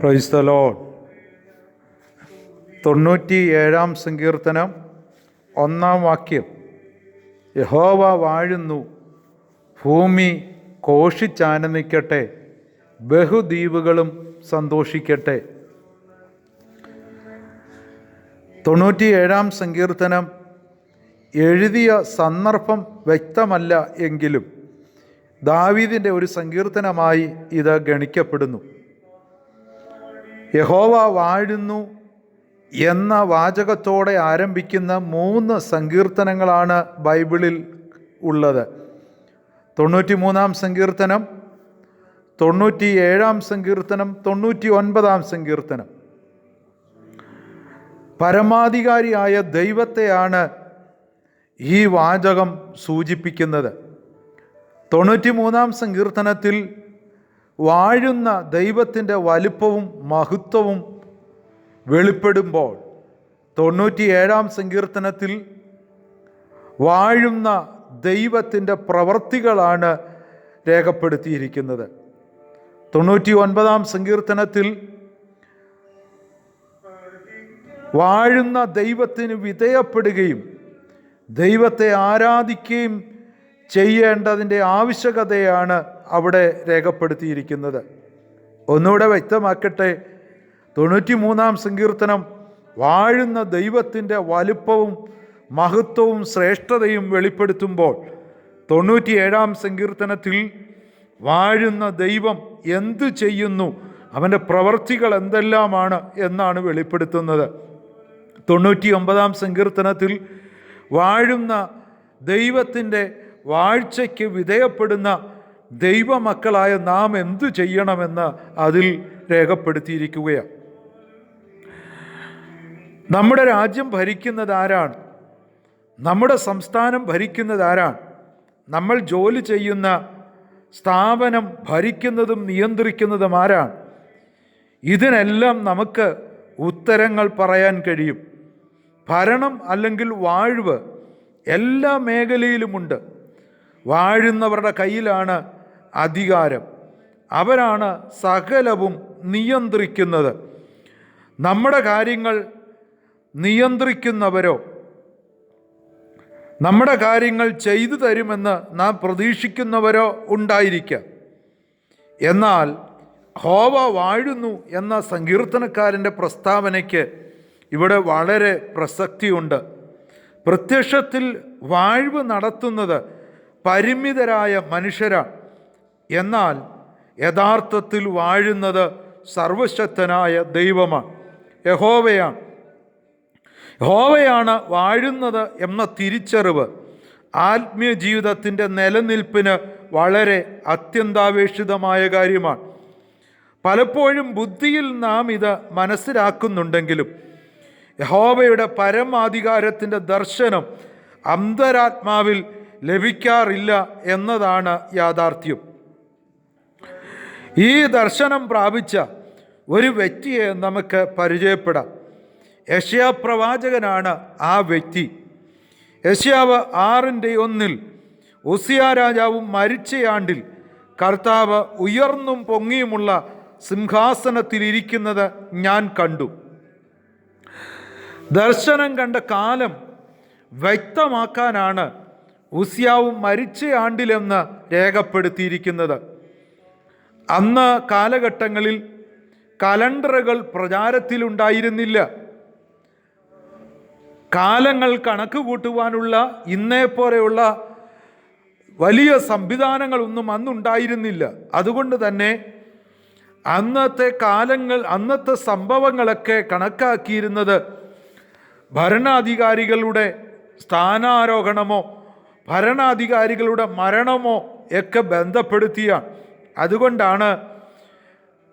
Praise the load തൊണ്ണൂറ്റി ഏഴാം സങ്കീർത്തനം ഒന്നാം വാക്യം. യഹോവ വാഴുന്നു ഭൂമി കോഷിച്ചാനന്ദിക്കട്ടെ ബഹുദ്വീപുകളും സന്തോഷിക്കട്ടെ. തൊണ്ണൂറ്റി ഏഴാം സങ്കീർത്തനം എഴുതിയ സന്ദർഭം വ്യക്തമല്ല എങ്കിലും ദാവീദിന്റെ ഒരു സങ്കീർത്തനമായി ഇത് ഗണിക്കപ്പെടുന്നു. യഹോവ വാഴുന്നു എന്ന വാചകത്തോടെ ആരംഭിക്കുന്ന മൂന്ന് സങ്കീർത്തനങ്ങളാണ് ബൈബിളിൽ ഉള്ളത്. തൊണ്ണൂറ്റി മൂന്നാം സങ്കീർത്തനം തൊണ്ണൂറ്റി ഏഴാം സങ്കീർത്തനം തൊണ്ണൂറ്റി ഒൻപതാം സങ്കീർത്തനം. പരമാധികാരിയായ ദൈവത്തെയാണ് ഈ വാചകം സൂചിപ്പിക്കുന്നത്. തൊണ്ണൂറ്റി മൂന്നാം സങ്കീർത്തനത്തിൽ വാഴുന്ന ദൈവത്തിന്റെ വലുപ്പവും മഹത്വവും വെളിപ്പെടുമ്പോൾ തൊണ്ണൂറ്റിയേഴാം സങ്കീർത്തനത്തിൽ വാഴുന്ന ദൈവത്തിന്റെ പ്രവർത്തികളാണ് രേഖപ്പെടുത്തിയിരിക്കുന്നത്. തൊണ്ണൂറ്റി ഒൻപതാം സങ്കീർത്തനത്തിൽ വാഴുന്ന ദൈവത്തിന് വിധേയപ്പെടുകയും ദൈവത്തെ ആരാധിക്കുകയും ചെയ്യേണ്ടതിന്റെ ആവശ്യകതയാണ് അവിടെ രേഖപ്പെടുത്തിയിരിക്കുന്നത്. ഒന്നുകൂടെ വ്യക്തമാക്കട്ടെ. തൊണ്ണൂറ്റി മൂന്നാം സങ്കീർത്തനം വാഴുന്ന ദൈവത്തിന്റെ വലുപ്പവും മഹത്വവും ശ്രേഷ്ഠതയും വെളിപ്പെടുത്തുമ്പോൾ തൊണ്ണൂറ്റിയേഴാം സങ്കീർത്തനത്തിൽ വാഴുന്ന ദൈവം എന്തു ചെയ്യുന്നു? അവന്റെ പ്രവർത്തികൾ എന്തെല്ലാമാണ് എന്നാണ് വെളിപ്പെടുത്തുന്നത്. തൊണ്ണൂറ്റി ഒമ്പതാം സങ്കീർത്തനത്തിൽ വാഴുന്ന ദൈവത്തിന്റെ വാഴ്ചയ്ക്ക് വിധേയപ്പെടുന്ന ദൈവമക്കളായ നാം എന്തു ചെയ്യണമെന്ന് അതിൽ രേഖപ്പെടുത്തിയിരിക്കുകയാണ്. നമ്മുടെ രാജ്യം ഭരിക്കുന്നത് ആരാണ്? നമ്മുടെ സംസ്ഥാനം ഭരിക്കുന്നത് ആരാണ്? നമ്മൾ ജോലി ചെയ്യുന്ന സ്ഥാപനം ഭരിക്കുന്നതും നിയന്ത്രിക്കുന്നതും ആരാണ്? ഇതിനെല്ലാം നമുക്ക് ഉത്തരങ്ങൾ പറയാൻ കഴിയും. ഭരണം അല്ലെങ്കിൽ വാഴ്വ് എല്ലാ മേഖലയിലുമുണ്ട്. വാഴുന്നവരുടെ കയ്യിലാണ് അധികാരം. അവരാണ് സകലവും നിയന്ത്രിക്കുന്നത്. നമ്മുടെ കാര്യങ്ങൾ നിയന്ത്രിക്കുന്നവരോ? നമ്മുടെ കാര്യങ്ങൾ ചെയ്തു തരുമെന്ന് നാം പ്രതീക്ഷിക്കുന്നവരോ ഉണ്ടായിരിക്കാം. എന്നാൽ ഹോവ വാഴുന്നു എന്ന സങ്കീർത്തനക്കാരന്റെ പ്രസ്താവനയ്ക്ക് ഇവിടെ വളരെ പ്രസക്തിയുണ്ട്. പ്രത്യക്ഷത്തിൽ വാഴ്വ് നടത്തുന്നത് പരിമിതരായ മനുഷ്യരാണ്. എന്നാൽ യഥാർത്ഥത്തിൽ വാഴുന്നത് സർവശക്തനായ ദൈവമാണ്. യഹോവയാണ് ഹോവയാണ് വാഴുന്നത് എന്ന തിരിച്ചറിവ് ആത്മീയ ജീവിതത്തിന്റെ നിലനിൽപ്പിന് വളരെ അത്യന്താപേക്ഷിതമായ കാര്യമാണ്. പലപ്പോഴും ബുദ്ധിയിൽ നാം ഇത് മനസ്സിലാക്കുന്നുണ്ടെങ്കിലും യഹോവയുടെ പരമാധികാരത്തിന്റെ ദർശനം അന്തരാത്മാവിൽ ലഭിക്കാറില്ല എന്നതാണ് യാഥാർത്ഥ്യം. ഈ ദർശനം പ്രാപിച്ച ഒരു വ്യക്തിയെ നമുക്ക് പരിചയപ്പെടാം. യഷ്യാ പ്രവാചകനാണ് ആ വ്യക്തി. യഷ്യാവ് ആറിന്റെ ഒന്നിൽ ഉസിയ രാജാവും മരിച്ചയാണ്ടിൽ കർത്താവ് ഉയർന്നും പൊങ്ങിയുമുള്ള സിംഹാസനത്തിലിരിക്കുന്നത് ഞാൻ കണ്ടു. ദർശനം കണ്ട കാലം വ്യക്തമാക്കാനാണ് ഉസിയാവും മരിച്ച ആണ്ടിലെന്ന് രേഖപ്പെടുത്തിയിരിക്കുന്നത്. അന്ന് കാലഘട്ടങ്ങളിൽ കലണ്ടറുകൾ പ്രചാരത്തിലുണ്ടായിരുന്നില്ല. കാലങ്ങൾ കണക്ക് കൂട്ടുവാനുള്ള ഇന്നേ പോലെയുള്ള വലിയ സംവിധാനങ്ങളൊന്നും അന്നുണ്ടായിരുന്നില്ല. അതുകൊണ്ട് തന്നെ അന്നത്തെ കാലങ്ങൾ അന്നത്തെ സംഭവങ്ങളൊക്കെ കണക്കാക്കിയിരുന്നത് ഭരണാധികാരികളുടെ സ്ഥാനാരോഹണമോ ഭരണാധികാരികളുടെ മരണമോ ഒക്കെ ബന്ധപ്പെടുത്തിയ അതുകൊണ്ടാണ്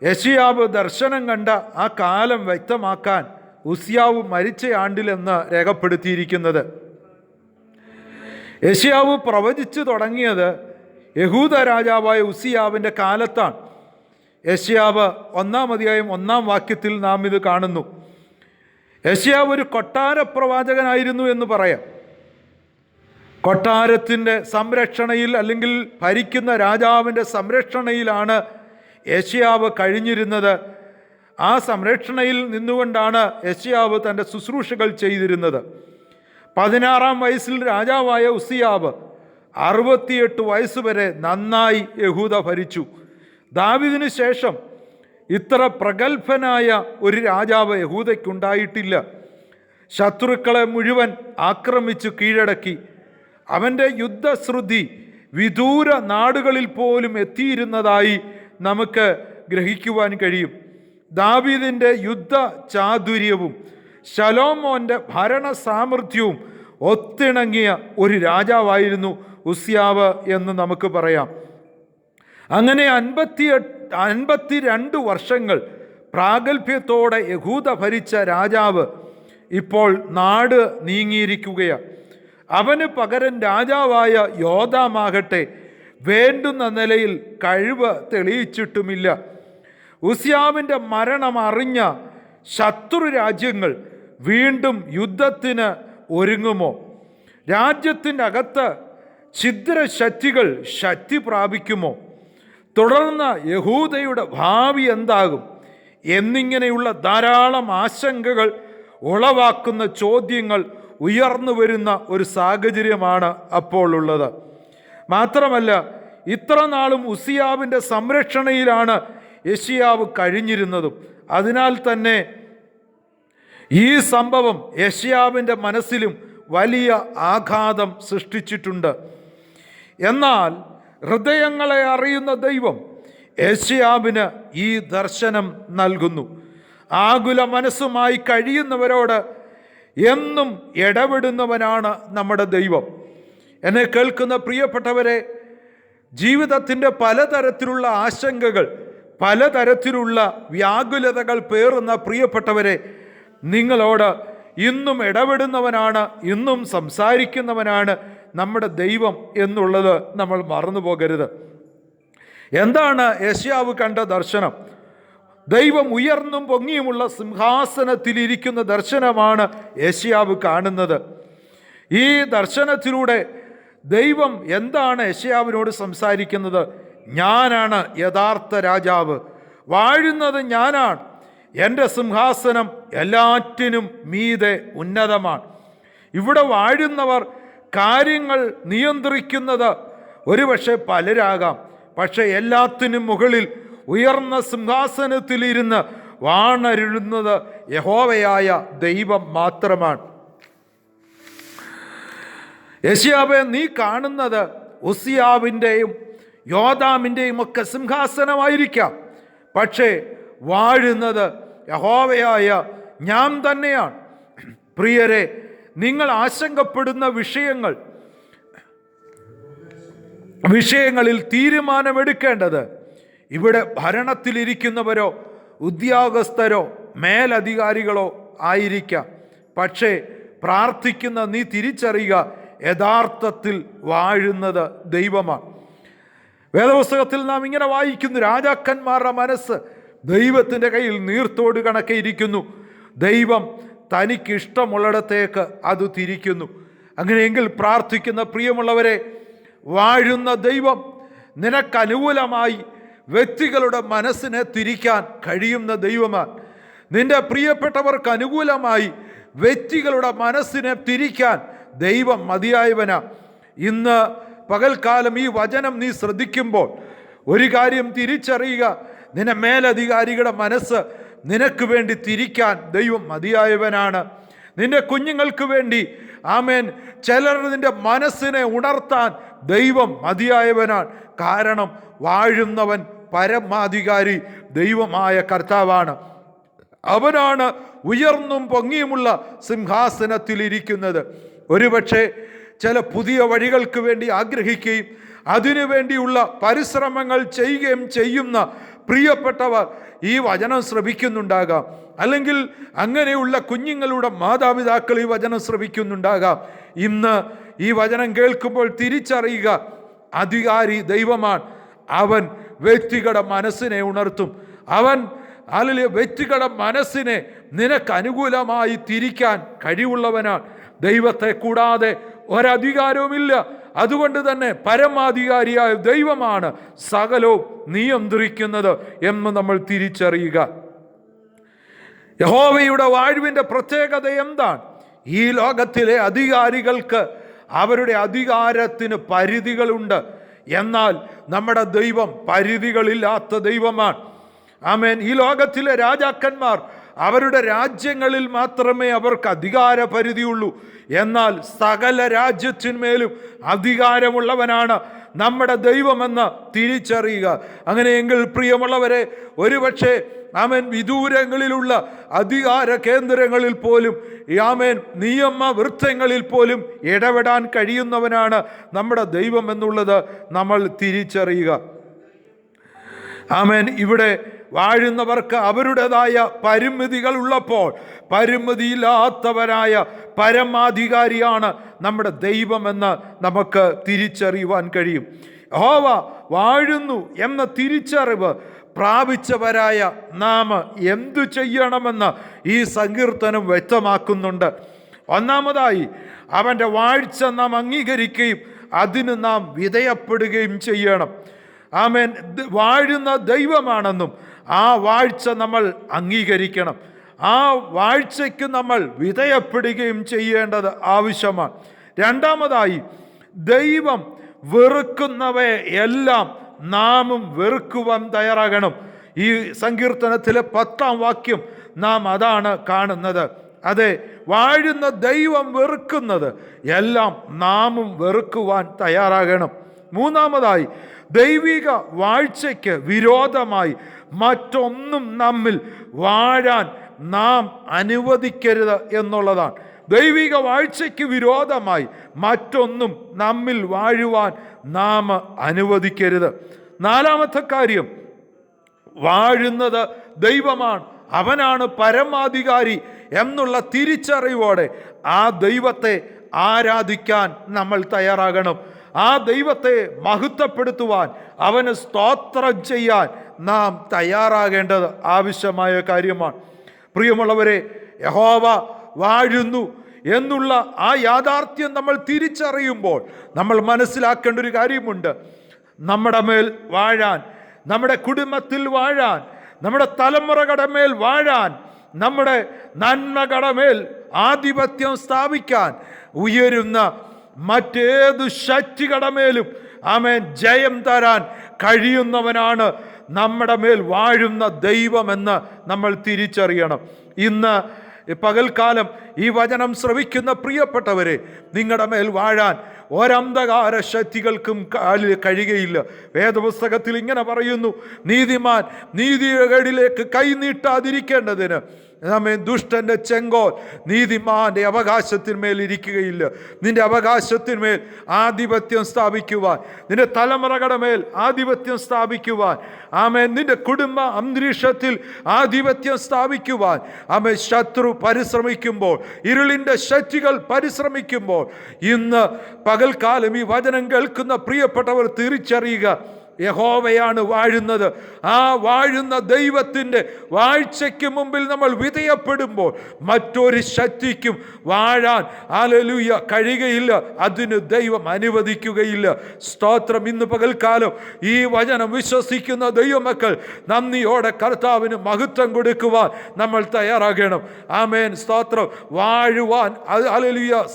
യശിയാവ് ദർശനം കണ്ട ആ കാലം വ്യക്തമാക്കാൻ ഉസിയാവ് മരിച്ച ആണ്ടിലെന്ന് രേഖപ്പെടുത്തിയിരിക്കുന്നത്. യശിയാവ് പ്രവചിച്ചു തുടങ്ങിയത് യഹൂദ രാജാവായ ഉസിയാവിന്റെ കാലത്താണ്. യശിയാവ് ഒന്നാം ഒന്നാം വാക്യത്തിൽ നാം ഇത് കാണുന്നു. യശിയാവ് ഒരു കൊട്ടാര പ്രവാചകനായിരുന്നു എന്ന് പറയാം. കൊട്ടാരത്തിന്റെ സംരക്ഷണയിൽ അല്ലെങ്കിൽ ഭരിക്കുന്ന രാജാവിന്റെ സംരക്ഷണയിലാണ് യശയാവ് കഴിഞ്ഞിരുന്നത്. ആ സംരക്ഷണയിൽ നിന്നുകൊണ്ടാണ് യശ്യാവ് തന്റെ ശുശ്രൂഷകൾ ചെയ്തിരുന്നത്. പതിനാറാം വയസ്സിൽ രാജാവായ ഉസിയാവ് അറുപത്തിയെട്ട് വയസ്സ് വരെ നന്നായി യഹൂദ ഭരിച്ചു. ദാവിദിനു ശേഷം ഇത്ര പ്രഗത്ഭനായ ഒരു രാജാവ് യഹൂദയ്ക്കുണ്ടായിട്ടില്ല. ശത്രുക്കളെ മുഴുവൻ ആക്രമിച്ചു കീഴടക്കി. അവന്റെ യുദ്ധശ്രുതി വിദൂര നാടുകളിൽ പോലും എത്തിയിരുന്നതായി നമുക്ക് ഗ്രഹിക്കുവാൻ കഴിയും. ദാവീദിന്റെ യുദ്ധ ചാതുര്യവും ശലോമോന്റെ ഭരണ സാമർഥ്യവും ഒത്തിണങ്ങിയ ഒരു രാജാവായിരുന്നു ഉസ്യാവ് എന്ന് നമുക്ക് പറയാം. അങ്ങനെ അൻപത്തി അൻപത്തിരണ്ട് വർഷങ്ങൾ പ്രാഗൽഭ്യത്തോടെ യഹൂദ ഭരിച്ച രാജാവ് ഇപ്പോൾ നാട് നീങ്ങിയിരിക്കുകയാണ്. അവന് പകരം രാജാവായ യോധാമാകട്ടെ വേണ്ടുന്ന നിലയിൽ കഴിവ് തെളിയിച്ചിട്ടുമില്ല. ഉസ്യാവിന്റെ മരണം അറിഞ്ഞ ശത്രു രാജ്യങ്ങൾ വീണ്ടും യുദ്ധത്തിന് ഒരുങ്ങുമോ? രാജ്യത്തിന്റെ അകത്ത് ഛിദ്രശക്തികൾ ശക്തി പ്രാപിക്കുമോ? തുടർന്ന് യഹൂദയുടെ ഭാവി എന്താകും? എന്നിങ്ങനെയുള്ള ധാരാളം ആശങ്കകൾ ഉളവാക്കുന്ന ചോദ്യങ്ങൾ ഉയർന്നു വരുന്ന ഒരു സാഹചര്യമാണ് അപ്പോൾ ഉള്ളത്. മാത്രമല്ല ഇത്ര നാളും ഉസിയാവിന്റെ സംരക്ഷണയിലാണ് യഷിയാവ് കഴിഞ്ഞിരുന്നതും. അതിനാൽ തന്നെ ഈ സംഭവം യഷിയാവിന്റെ മനസ്സിലും വലിയ ആഘാതം സൃഷ്ടിച്ചിട്ടുണ്ട്. എന്നാൽ ഹൃദയങ്ങളെ അറിയുന്ന ദൈവം യഷിയാവിന് ഈ ദർശനം നൽകുന്നു. ആകുല മനസ്സുമായി കഴിയുന്നവരോട് എന്നും ഇടപെടുന്നവനാണ് നമ്മുടെ ദൈവം. എന്നെ കേൾക്കുന്ന പ്രിയപ്പെട്ടവരെ ജീവിതത്തിന്റെ പലതരത്തിലുള്ള ആശങ്കകൾ പലതരത്തിലുള്ള വ്യാകുലതകൾ പേറുന്ന പ്രിയപ്പെട്ടവരെ നിങ്ങളോട് ഇന്നും ഇടപെടുന്നവനാണ് ഇന്നും സംസാരിക്കുന്നവനാണ് നമ്മുടെ ദൈവം എന്നുള്ളത് നമ്മൾ മറന്നു പോകരുത് എന്താണ് യശ്യാവ് കണ്ട ദർശനം? ദൈവം ഉയർന്നും പൊങ്ങിയുമുള്ള സിംഹാസനത്തിലിരിക്കുന്ന ദർശനമാണ് യേശയാവ് കാണുന്നത്. ഈ ദർശനത്തിലൂടെ ദൈവം എന്താണ് യശ്യാവിനോട് സംസാരിക്കുന്നത്? ഞാനാണ് യഥാർത്ഥ രാജാവ്. വാഴുന്നത് ഞാനാണ്. എന്റെ സിംഹാസനം എല്ലാറ്റിനും മീതെ ഉന്നതമാണ്. ഇവിടെ വാഴുന്നവർ കാര്യങ്ങൾ നിയന്ത്രിക്കുന്നത് ഒരുപക്ഷെ പലരാകാം. പക്ഷേ എല്ലാത്തിനും മുകളിൽ ഉയർന്ന സിംഹാസനത്തിലിരുന്ന് വാണരുന്നത് യഹോവയായ ദൈവം മാത്രമാണ്. യശിയാവെ നീ കാണുന്നത് ഉസിയാവിന്റെയും യോദാമിന്റെയും ഒക്കെ സിംഹാസനമായിരിക്കാം. പക്ഷേ വാഴുന്നത് യഹോവയായ ഞാൻ തന്നെയാണ്. പ്രിയരെ നിങ്ങൾ ആശങ്കപ്പെടുന്ന വിഷയങ്ങൾ വിഷയങ്ങളിൽ തീരുമാനമെടുക്കേണ്ടത് ഇവിടെ ഭരണത്തിലിരിക്കുന്നവരോ ഉദ്യോഗസ്ഥരോ മേലധികാരികളോ ആയിരിക്കാം. പക്ഷേ പ്രാർത്ഥിക്കുന്ന നീ തിരിച്ചറിയുക യഥാർത്ഥത്തിൽ വാഴുന്നത് ദൈവമാണ്. വേദപുസ്തകത്തിൽ നാം ഇങ്ങനെ വായിക്കുന്നു രാജാക്കന്മാരുടെ മനസ്സ് ദൈവത്തിന്റെ കയ്യിൽ നീർത്തോട് കണക്കെ ഇരിക്കുന്നു. ദൈവം തനിക്ക് ഇഷ്ടമുള്ളിടത്തേക്ക് അത് തിരിക്കുന്നു. അങ്ങനെയെങ്കിൽ പ്രാർത്ഥിക്കുന്ന പ്രിയമുള്ളവരെ വാഴുന്ന ദൈവം നിനക്കനുകൂലമായി വ്യക്തികളുടെ മനസ്സിനെ തിരിക്കാൻ കഴിയുന്ന ദൈവമാണ്. നിന്റെ പ്രിയപ്പെട്ടവർക്ക് അനുകൂലമായി വ്യക്തികളുടെ മനസ്സിനെ തിരിക്കാൻ ദൈവം മതിയായവനാ. ഇന്ന് പകൽക്കാലം ഈ വചനം നീ ശ്രദ്ധിക്കുമ്പോൾ ഒരു കാര്യം തിരിച്ചറിയുക. നിന്നെ മേലധികാരികളുടെ മനസ്സ് നിനക്ക് വേണ്ടി തിരിക്കാൻ ദൈവം മതിയായവനാണ്. നിന്റെ കുഞ്ഞുങ്ങൾക്ക് വേണ്ടി ആമേൻ ചിലർ നിന്റെ മനസ്സിനെ ഉണർത്താൻ ദൈവം മതിയായവനാണ്. കാരണം വാഴുന്നവൻ പരമാധികാരി ദൈവമായ കർത്താവാണ്. അവനാണ് ഉയർന്നും പൊങ്ങിയുമുള്ള സിംഹാസനത്തിലിരിക്കുന്നത്. ഒരുപക്ഷെ ചില പുതിയ വഴികൾക്ക് വേണ്ടി ആഗ്രഹിക്കുകയും അതിനുവേണ്ടിയുള്ള പരിശ്രമങ്ങൾ ചെയ്യുകയും ചെയ്യുന്ന പ്രിയപ്പെട്ടവർ ഈ വചനം ശ്രവിക്കുന്നുണ്ടാകാം. അല്ലെങ്കിൽ അങ്ങനെയുള്ള കുഞ്ഞുങ്ങളുടെ മാതാപിതാക്കൾ ഈ വചനം ശ്രവിക്കുന്നുണ്ടാകാം. ഇന്ന് ഈ വചനം കേൾക്കുമ്പോൾ തിരിച്ചറിയുക അധികാരി ദൈവമാണ്. അവൻ വ്യക്തികളുടെ മനസ്സിനെ ഉണർത്തും. അവൻ അല്ല വ്യക്തികളുടെ മനസ്സിനെ നിനക്ക് അനുകൂലമായി തിരിക്കാൻ കഴിവുള്ളവനാണ്. ദൈവത്തെ കൂടാതെ ഒരധികാരവുമില്ല. അതുകൊണ്ട് തന്നെ പരമാധികാരിയായ ദൈവമാണ് സകലവും നിയന്ത്രിക്കുന്നത് എന്ന് നമ്മൾ തിരിച്ചറിയുക. യഹോവയുടെ വാഴ്വിന്റെ പ്രത്യേകത എന്താണ്? ഈ ലോകത്തിലെ അധികാരികൾക്ക് അവരുടെ അധികാരത്തിന് പരിധികളുണ്ട്. എന്നാൽ നമ്മുടെ ദൈവം പരിധികളില്ലാത്ത ദൈവമാണ്. ആമേൻ. ഈ ലോകത്തിലെ രാജാക്കന്മാർ അവരുടെ രാജ്യങ്ങളിൽ മാത്രമേ അവർക്ക് അധികാര പരിധിയുള്ളൂ. എന്നാൽ സകല രാജ്യത്തിന്മേലും അധികാരമുള്ളവനാണ് നമ്മുടെ ദൈവമെന്ന് തിരിച്ചറിയുക. അങ്ങനെയെങ്കിൽ പ്രിയമുള്ളവരെ ഒരുപക്ഷെ ആമേൻ വിദൂരങ്ങളിലുള്ള അധികാര കേന്ദ്രങ്ങളിൽ പോലും ആമേൻ. നിയമ വൃത്തങ്ങളിൽ പോലും ഇടപെടാൻ കഴിയുന്നവനാണ് നമ്മുടെ ദൈവം എന്നുള്ളത് നമ്മൾ തിരിച്ചറിയുക. ആമേൻ. ഇവിടെ വാഴുന്നവർക്ക് അവരുടേതായ പരിമിതികൾ ഉള്ളപ്പോൾ പരിമിതിയില്ലാത്തവരായ പരമാധികാരിയാണ് നമ്മുടെ ദൈവമെന്ന് നമുക്ക് തിരിച്ചറിയുവാൻ കഴിയും. ഹോവ വാഴുന്നു എന്ന തിരിച്ചറിവ് പ്രാപിച്ചവരായ നാം എന്തു ചെയ്യണമെന്ന് ഈ സങ്കീർത്തനം വ്യക്തമാക്കുന്നുണ്ട്. ഒന്നാമതായി അവന്റെ വാഴ്ച നാം അംഗീകരിക്കുകയും അതിന് നാം വിധേയപ്പെടുകയും ചെയ്യണം. ആമേൻ. വാഴുന്ന ദൈവമാണെന്നും ആ വാഴ്ച നമ്മൾ അംഗീകരിക്കണം. ആ വാഴ്ചയ്ക്ക് നമ്മൾ വിധേയപ്പെടുകയും ചെയ്യേണ്ടത് ആവശ്യമാണ്. രണ്ടാമതായി ദൈവം വെറുക്കുന്നവയെ എല്ലാം നാമും വെറുക്കുവാൻ തയ്യാറാകണം. ഈ സങ്കീർത്തനത്തിലെ പത്താം വാക്യം നാം അതാണ് കാണുന്നത്. അതെ വാഴുന്ന ദൈവം വെറുക്കുന്നത്. എല്ലാം നാമും വെറുക്കുവാൻ തയ്യാറാകണം. മൂന്നാമതായി ദൈവിക വാഴ്ചയ്ക്ക് വിരോധമായി മറ്റൊന്നും നമ്മിൽ വാഴാൻ നാം അനുവദിക്കരുത് എന്നുള്ളതാണ്. ദൈവിക വാഴ്ചയ്ക്ക് വിരോധമായി മറ്റൊന്നും നമ്മിൽ വാഴുവാൻ നാം അനുവദിക്കരുത്. നാലാമത്തെ കാര്യം വാഴുന്നത് ദൈവമാണ്. അവനാണ് പരമാധികാരി എന്നുള്ള തിരിച്ചറിവോടെ ആ ദൈവത്തെ ആരാധിക്കാൻ നമ്മൾ തയ്യാറാകണം. ആ ദൈവത്തെ മഹത്വപ്പെടുത്തുവാൻ അവന് സ്തോത്രം ചെയ്യാൻ നാം തയ്യാറാകേണ്ടത് ആവശ്യമായ കാര്യമാണ്. പ്രിയമുള്ളവരെ യഹോവ വാഴുന്നു എന്നുള്ള ആ യാഥാർത്ഥ്യം നമ്മൾ തിരിച്ചറിയുമ്പോൾ നമ്മൾ മനസ്സിലാക്കേണ്ട ഒരു കാര്യമുണ്ട്. നമ്മുടെ മേൽ വാഴാൻ നമ്മുടെ കുടുംബത്തിൽ വാഴാൻ നമ്മുടെ തലമുറകളുടെ മേൽ വാഴാൻ നമ്മുടെ നന്മകളുടെ മേൽ ആധിപത്യം സ്ഥാപിക്കാൻ ഉയരുന്ന മറ്റേതു ശക്തികളുടെ മേലും ആമേൻ ജയം തരാൻ കഴിയുന്നവനാണ് നമ്മുടെ മേൽ വാഴുന്ന ദൈവമെന്ന് നമ്മൾ തിരിച്ചറിയണം. ഇന്ന് പകൽക്കാലം ഈ വചനം ശ്രവിക്കുന്ന പ്രിയപ്പെട്ടവരെ നിങ്ങളുടെ മേൽ വാഴാൻ ഒരന്ധകാര ശക്തികൾക്കും കഴിയുകയില്ല. വേദപുസ്തകത്തിൽ ഇങ്ങനെ പറയുന്നു നീതിമാൻ നീതികേടിലേക്ക് കൈനീട്ടാതിരിക്കേണ്ടതിന് നമ്മെ ദുഷ്ടന്റെ ചെങ്കോൽ നീതിമാന്റെ അവകാശത്തിന്മേൽ ഇരിക്കുകയില്ല. നിന്റെ അവകാശത്തിന്മേൽ ആധിപത്യം സ്ഥാപിക്കുവാൻ നിന്റെ തലമുറകളുടെ മേൽ ആധിപത്യം സ്ഥാപിക്കുവാൻ ആമേ നിന്റെ കുടുംബ അന്തരീക്ഷത്തിൽ ആധിപത്യം സ്ഥാപിക്കുവാൻ ആമേ ശത്രു പരിശ്രമിക്കുമ്പോൾ ഇരുളിന്റെ ശക്തികൾ പരിശ്രമിക്കുമ്പോൾ ഇന്ന് പകൽക്കാലം ഈ വചനം കേൾക്കുന്ന പ്രിയപ്പെട്ടവർ തിരിച്ചറിയുക. യഹോവയാണ് വാഴുന്നത്. ആ വാഴുന്ന ദൈവത്തിന്റെ വാഴ്ചയ്ക്ക് മുമ്പിൽ നമ്മൾ വിധയപ്പെടുമ്പോൾ മറ്റൊരു ശക്തിക്കും വാഴാൻ ആലലൂയ കഴിയുകയില്ല. അതിന് ദൈവം അനുവദിക്കുകയില്ല. സ്തോത്രം ഇന്ന് പകൽക്കാലം ഈ വചനം വിശ്വസിക്കുന്ന ദൈവമക്കൾ നന്ദിയോടെ കർത്താവിന് മഹത്വം കൊടുക്കുവാൻ നമ്മൾ തയ്യാറാകണം. ആമേൻ. സ്തോത്രം. വാഴുവാൻ അലലിയ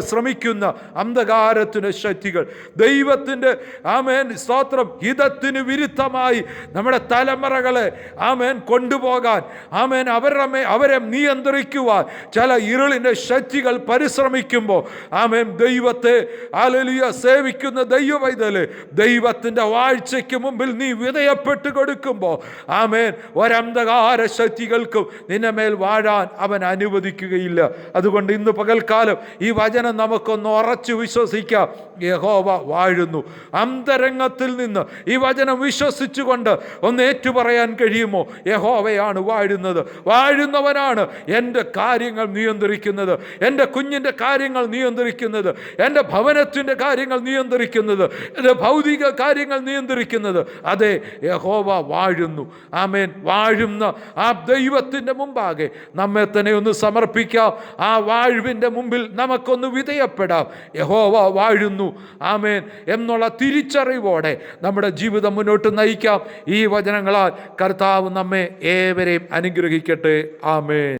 ശ്രമിക്കുന്ന അന്ധകാരത്തിന് ശക്തികൾ. ദൈവത്തിന്റെ ആമേൻ. സ്തോത്രം. ഹിതത്തിന് വിരുദ്ധമായി നമ്മുടെ തലമുറകളെ ആമേൻ കൊണ്ടുപോകാൻ ആമേൻ അവരുടെ അവരെ നിയന്ത്രിക്കുവാൻ ചില ഇരുളിന്റെ ശക്തികൾ പരിശ്രമിക്കുമ്പോൾ ആമേൻ ദൈവത്തെ ആലലിയ സേവിക്കുന്ന ദൈവവൈതൽ ദൈവത്തിന്റെ വാഴ്ചയ്ക്ക് മുമ്പിൽ നീ വിധയപ്പെട്ട് കൊടുക്കുമ്പോൾ ആമേൻ ഒരന്ധകാര ശക്തികൾക്കും നിന്നെ മേൽ വാഴാൻ അവൻ അനുവദിക്കുകയില്ല. അതുകൊണ്ട് ഇന്ന് പകൽക്കാലം ഈ വചനം നമുക്കൊന്ന് ഉറച്ചു വിശ്വസിക്കാം. യഹോവ വാഴുന്നു. അന്തരംഗത്തിൽ നിന്ന് ഈ വചനം വിശ്വസിച്ചുകൊണ്ട് ഒന്ന് ഏറ്റുപറയാൻ കഴിയുമോ? യഹോവയാണ് വാഴുന്നത്. വാഴുന്നവനാണ് എന്റെ കാര്യങ്ങൾ നിയന്ത്രിക്കുന്നത്. എന്റെ കുഞ്ഞിന്റെ കാര്യങ്ങൾ നിയന്ത്രിക്കുന്നത്. എന്റെ ഭവനത്തിന്റെ കാര്യങ്ങൾ നിയന്ത്രിക്കുന്നത്. എന്റെ ഭൗതിക കാര്യങ്ങൾ നിയന്ത്രിക്കുന്നത്. അതെ യഹോവ വാഴുന്നു. ആമേൻ. വാഴുന്ന ആ ദൈവത്തിന്റെ മുമ്പാകെ നമ്മെ തന്നെ ഒന്ന് സമർപ്പിക്കാം. ആ വാഴുവിന്റെ മുമ്പിൽ നമുക്കൊന്ന് വിധേയപ്പെടാം. യഹോവ വാഴുന്നു. ആമേൻ. എന്നുള്ള തിരിച്ചറിവോടെ നമ്മുടെ ജീവിതം മുന്നോട്ട് നയിക്കാം. ഈ വചനങ്ങളാൽ കർത്താവ് നമ്മെ ഏവരെയും അനുഗ്രഹിക്കട്ടെ. ആമേ